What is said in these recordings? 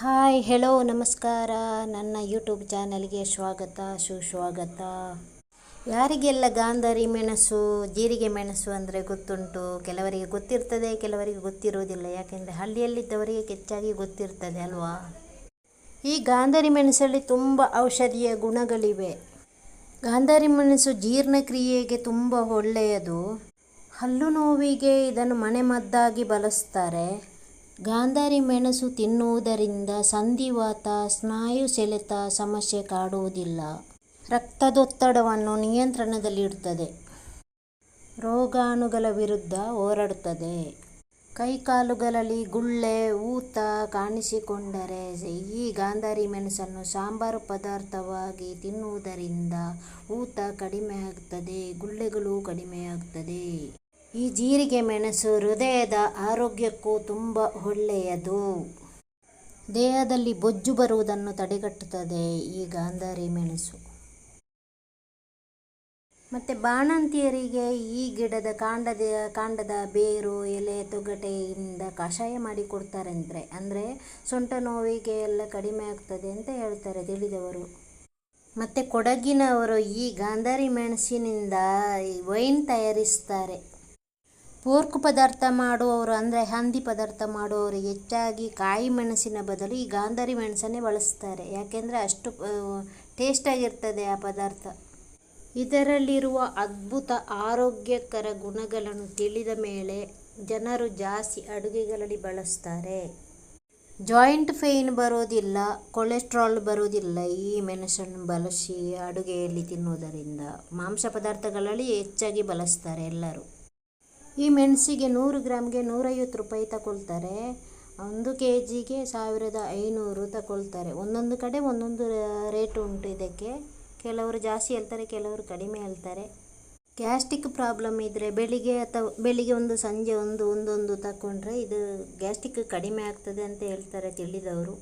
Hi hello ನಮಸ್ಕಾರ. ನನ್ನ YouTube ಚಾನಲ್ಗೆ ಸ್ವಾಗತ, ಸುಸ್ವಾಗತ. ಯಾರಿಗೆಲ್ಲ ಗಾಂಧಾರಿ ಮೆಣಸು, ಜೀರಿಗೆ ಮೆಣಸು ಅಂದರೆ ಗೊತ್ತುಂಟು? ಕೆಲವರಿಗೆ ಗೊತ್ತಿರ್ತದೆ, ಕೆಲವರಿಗೆ ಗೊತ್ತಿರೋದಿಲ್ಲ ಯಾಕೆಂದರೆ ಹಳ್ಳಿಯಲ್ಲಿದ್ದವರಿಗೆ ಹೆಚ್ಚಾಗಿ ಗೊತ್ತಿರ್ತದೆ ಅಲ್ವಾ? ಈ ಗಾಂಧಾರಿ ಮೆಣಸಲ್ಲಿ ತುಂಬ ಔಷಧೀಯ ಗುಣಗಳಿವೆ. ಗಾಂಧಾರಿ ಮೆಣಸು ಜೀರ್ಣಕ್ರಿಯೆಗೆ ತುಂಬ ಒಳ್ಳೆಯದು. ಹಲ್ಲು ನೋವಿಗೆ ಇದನ್ನು ಮನೆಮದ್ದಾಗಿ ಬಳಸ್ತಾರೆ. ಗಾಂಧಾರಿ ಮೆಣಸು ತಿನ್ನುವುದರಿಂದ ಸಂಧಿವಾತ, ಸ್ನಾಯು ಸೆಳೆತ ಸಮಸ್ಯೆ ಕಾಡುವುದಿಲ್ಲ. ರಕ್ತದೊತ್ತಡವನ್ನು ನಿಯಂತ್ರಣದಲ್ಲಿಡುತ್ತದೆ. ರೋಗಾಣುಗಳ ವಿರುದ್ಧ ಹೋರಾಡುತ್ತದೆ. ಕೈಕಾಲುಗಳಲ್ಲಿ ಗುಳ್ಳೆ, ಊತ ಕಾಣಿಸಿಕೊಂಡರೆ ಈ ಗಾಂಧಾರಿ ಮೆಣಸನ್ನು ಸಾಂಬಾರು ಪದಾರ್ಥವಾಗಿ ತಿನ್ನುವುದರಿಂದ ಊತ ಕಡಿಮೆಯಾಗುತ್ತದೆ ಗುಳ್ಳೆಗಳು ಕಡಿಮೆಯಾಗುತ್ತದೆ ಈ ಜೀರಿಗೆ ಮೆಣಸು ಹೃದಯದ ಆರೋಗ್ಯಕ್ಕೂ ತುಂಬ ಒಳ್ಳೆಯದು. ದೇಹದಲ್ಲಿ ಬೊಜ್ಜು ಬರುವುದನ್ನು ತಡೆಗಟ್ಟುತ್ತದೆ ಈ ಗಾಂಧಾರಿ ಮೆಣಸು. ಮತ್ತು ಬಾಣಂತಿಯರಿಗೆ ಈ ಗಿಡದ ಕಾಂಡದ ಕಾಂಡದ ಬೇರು, ಎಲೆ, ತೊಗಟೆಯಿಂದ ಕಷಾಯ ಮಾಡಿ ಕೊಡ್ತಾರೆ ಅಂದರೆ ಅಂದರೆ ಸೊಂಟ ನೋವಿಗೆ ಎಲ್ಲ ಕಡಿಮೆ ಆಗ್ತದೆ ಅಂತ ಹೇಳ್ತಾರೆ ತಿಳಿದವರು. ಮತ್ತು ಕೊಡಗಿನವರು ಈ ಗಾಂಧಾರಿ ಮೆಣಸಿನಿಂದ ವೈನ್ ತಯಾರಿಸ್ತಾರೆ. ಪೋರ್ಕ್ ಪದಾರ್ಥ ಮಾಡುವವರು ಅಂದರೆ ಹಂದಿ ಪದಾರ್ಥ ಮಾಡುವವರು ಹೆಚ್ಚಾಗಿ ಕಾಯಿ ಮೆಣಸಿನ ಬದಲು ಈ ಗಾಂಧಾರಿ ಮೆಣಸನ್ನೇ ಬಳಸ್ತಾರೆ. ಯಾಕೆಂದರೆ ಅಷ್ಟು ಟೇಸ್ಟಾಗಿರ್ತದೆ ಆ ಪದಾರ್ಥ. ಇದರಲ್ಲಿರುವ ಅದ್ಭುತ ಆರೋಗ್ಯಕರ ಗುಣಗಳನ್ನು ತಿಳಿದ ಮೇಲೆ ಜನರು ಜಾಸ್ತಿ ಅಡುಗೆಗಳಲ್ಲಿ ಬಳಸ್ತಾರೆ. ಜಾಯಿಂಟ್ ಪೇಯ್ನ್ ಬರೋದಿಲ್ಲ, ಕೊಲೆಸ್ಟ್ರಾಲ್ ಬರೋದಿಲ್ಲ ಈ ಮೆಣಸನ್ನು ಬಳಸಿ ಅಡುಗೆಯಲ್ಲಿ ತಿನ್ನುವುದರಿಂದ. ಮಾಂಸ ಪದಾರ್ಥಗಳಲ್ಲಿ ಹೆಚ್ಚಾಗಿ ಬಳಸ್ತಾರೆ ಎಲ್ಲರೂ. ಈ ಮೆಣಸಿಗೆ ನೂರು ಗ್ರಾಮ್ಗೆ ನೂರೈವತ್ತು ರೂಪಾಯಿ ತಗೊಳ್ತಾರೆ. ಒಂದು ಕೆ ಜಿಗೆ ಸಾವಿರದ ಐನೂರು ತಗೊಳ್ತಾರೆ. ಒಂದೊಂದು ಕಡೆ ಒಂದೊಂದು ರೇಟ್ ಉಂಟು ಇದಕ್ಕೆ. ಕೆಲವರು ಜಾಸ್ತಿ ಹೇಳ್ತಾರೆ, ಕೆಲವರು ಕಡಿಮೆ ಹೇಳ್ತಾರೆ. ಗ್ಯಾಸ್ಟಿಕ್ ಪ್ರಾಬ್ಲಮ್ ಇದ್ದರೆ ಬೆಳಿಗ್ಗೆ ಅಥವಾ ಬೆಳಿಗ್ಗೆ ಒಂದು, ಸಂಜೆ ಒಂದು, ಒಂದೊಂದು ತಗೊಂಡ್ರೆ ಇದು ಗ್ಯಾಸ್ಟಿಕ್ ಕಡಿಮೆ ಆಗ್ತದೆ ಅಂತ ಹೇಳ್ತಾರೆ ತಿಳಿದವರು.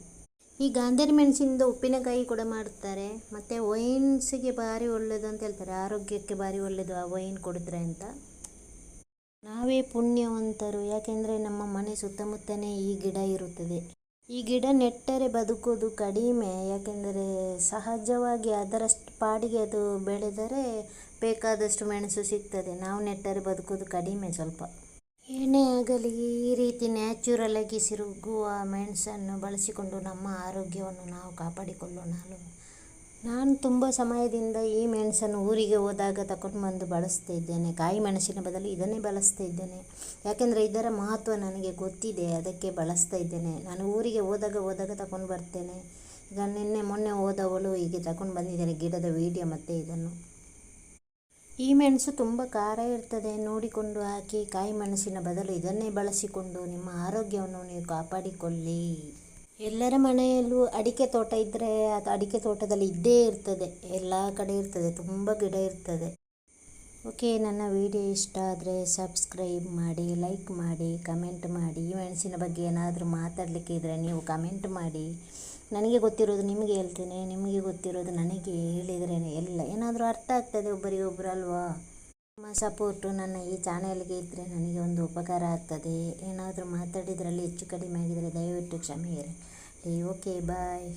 ಈ ಗಾಂಧರ್ ಮೆಣಸಿನಿಂದ ಉಪ್ಪಿನಕಾಯಿ ಕೂಡ ಮಾಡ್ತಾರೆ. ಮತ್ತು ವೈನ್ಸಿಗೆ ಭಾರಿ ಒಳ್ಳೆಯದು ಅಂತ ಹೇಳ್ತಾರೆ. ಆರೋಗ್ಯಕ್ಕೆ ಭಾರಿ ಒಳ್ಳೆಯದು ಆ ವೈನ್ ಕುಡಿದ್ರೆ ಅಂತ. ನಾವೇ ಪುಣ್ಯವಂತರು, ಯಾಕೆಂದರೆ ನಮ್ಮ ಮನೆ ಸುತ್ತಮುತ್ತನೇ ಈ ಗಿಡ ಇರುತ್ತದೆ. ಈ ಗಿಡ ನೆಟ್ಟರೆ ಬದುಕೋದು ಕಡಿಮೆ, ಯಾಕೆಂದರೆ ಸಹಜವಾಗಿ ಅದರಷ್ಟು ಪಾಡಿಗೆ ಅದು ಬೆಳೆದರೆ ಬೇಕಾದಷ್ಟು ಮೆಣಸು ಸಿಗ್ತದೆ. ನಾವು ನೆಟ್ಟರೆ ಬದುಕೋದು ಕಡಿಮೆ ಸ್ವಲ್ಪ. ಏನೇ ಆಗಲಿ, ಈ ರೀತಿ ನ್ಯಾಚುರಲಾಗಿ ಸಿರುಗುವ ಮೆಣಸನ್ನು ಬಳಸಿಕೊಂಡು ನಮ್ಮ ಆರೋಗ್ಯವನ್ನು ನಾವು ಕಾಪಾಡಿಕೊಳ್ಳೋಣ ನಾನು ತುಂಬ ಸಮಯದಿಂದ ಈ ಮೆಣಸನ್ನು ಊರಿಗೆ ಹೋದಾಗ ತಗೊಂಡು ಬಂದು ಬಳಸ್ತಾ ಇದ್ದೇನೆ. ಕಾಯಿ ಮೆಣಸಿನ ಬದಲು ಇದನ್ನೇ ಬಳಸ್ತಾ ಇದ್ದೇನೆ. ಯಾಕೆಂದರೆ ಇದರ ಮಹತ್ವ ನನಗೆ ಗೊತ್ತಿದೆ, ಅದಕ್ಕೆ ಬಳಸ್ತಾ ಇದ್ದೇನೆ. ನಾನು ಊರಿಗೆ ಹೋದಾಗ ಹೋದಾಗ ತಗೊಂಡು ಬರ್ತೇನೆ. ಈಗ ನಿನ್ನೆ ಮೊನ್ನೆ ಹೋದವಳು ಹೀಗೆ ತಗೊಂಡು ಬಂದಿದ್ದೇನೆ ಗಿಡದ ವೀಡಿಯೋ ಮತ್ತು ಇದನ್ನು. ಈ ಮೆಣಸು ತುಂಬ ಖಾರ ಇರ್ತದೆ. ನೋಡಿಕೊಂಡು ಹಾಕಿ ಕಾಯಿ ಮೆಣಸಿನ ಬದಲು ಇದನ್ನೇ ಬಳಸಿಕೊಂಡು ನಿಮ್ಮ ಆರೋಗ್ಯವನ್ನು ನೀವು ಕಾಪಾಡಿಕೊಳ್ಳಿ. ಎಲ್ಲರ ಮನೆಯಲ್ಲೂ ಅಡಿಕೆ ತೋಟ ಇದ್ದರೆ ಅದು ಅಡಿಕೆ ತೋಟದಲ್ಲಿ ಇದ್ದೇ ಇರ್ತದೆ. ಎಲ್ಲ ಕಡೆ ಇರ್ತದೆ. ತುಂಬ ಗಿಡ ಇರ್ತದೆ. ಓಕೆ, ನನ್ನ ವಿಡಿಯೋ ಇಷ್ಟ ಆದರೆ ಸಬ್ಸ್ಕ್ರೈಬ್ ಮಾಡಿ, ಲೈಕ್ ಮಾಡಿ, ಕಮೆಂಟ್ ಮಾಡಿ. ಈ ಮೆಣಸಿನ ಬಗ್ಗೆ ಏನಾದರೂ ಮಾತಾಡಲಿಕ್ಕೆ ಇದ್ದರೆ ನೀವು ಕಮೆಂಟ್ ಮಾಡಿ. ನನಗೆ ಗೊತ್ತಿರೋದು ನಿಮಗೆ ಹೇಳ್ತೇನೆ. ನಿಮಗೆ ಗೊತ್ತಿರೋದು ನನಗೆ ಹೇಳಿದ್ರೇ ಎಲ್ಲ. ಏನಾದರೂ ಅರ್ಥ ಆಗ್ತದೆ ಒಬ್ಬರಿಗೊಬ್ಬರು ಅಲ್ವಾ? ನಿಮ್ಮ ಸಪೋರ್ಟು ನನ್ನ ಈ ಚಾನೆಲ್ಗೆ ಇದ್ದರೆ ನನಗೆ ಒಂದು ಉಪಕಾರ ಆಗ್ತದೆ. ಏನಾದರೂ ಮಾತಾಡಿದರಲ್ಲಿ ಹೆಚ್ಚು ಕಡಿಮೆ ಆಗಿದರೆ ದಯವಿಟ್ಟು ಕ್ಷಮೆ ಇರಲಿ ಓಕೆ ಬಾಯ್